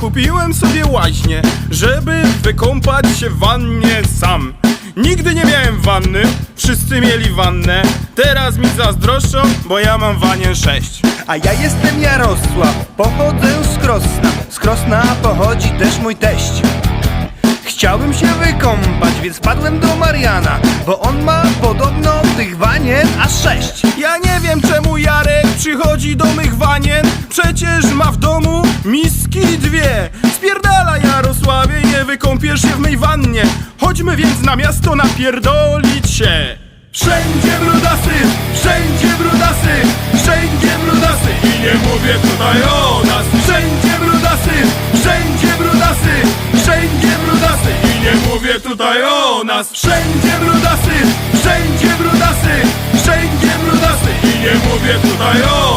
kupiłem sobie łaźnię, żeby wykąpać się w wannie sam. Nigdy nie miałem wanny, wszyscy mieli wannę. Teraz mi zazdroszczą, bo ja mam wanię 6. A ja jestem Jarosław, pochodzę z Krosna Z Krosna pochodzi też mój teść Chciałbym się wykąpać, więc padłem do Mariana Bo on ma podobno tych wanien aż sześć Ja nie wiem czemu Jarek przychodzi do mych wanien Przecież ma w domu wykąpiesz się w mej wannie. Chodźmy więc na miasto napierdolić się. Wszędzie brudasy, wszędzie brudasy, wszędzie brudasy. I nie mówię tutaj o nas. Wszędzie brudasy, wszędzie brudasy, wszędzie brudasy. I nie mówię tutaj o nas. Wszędzie brudasy, wszędzie brudasy, wszędzie brudasy. I nie mówię tutaj o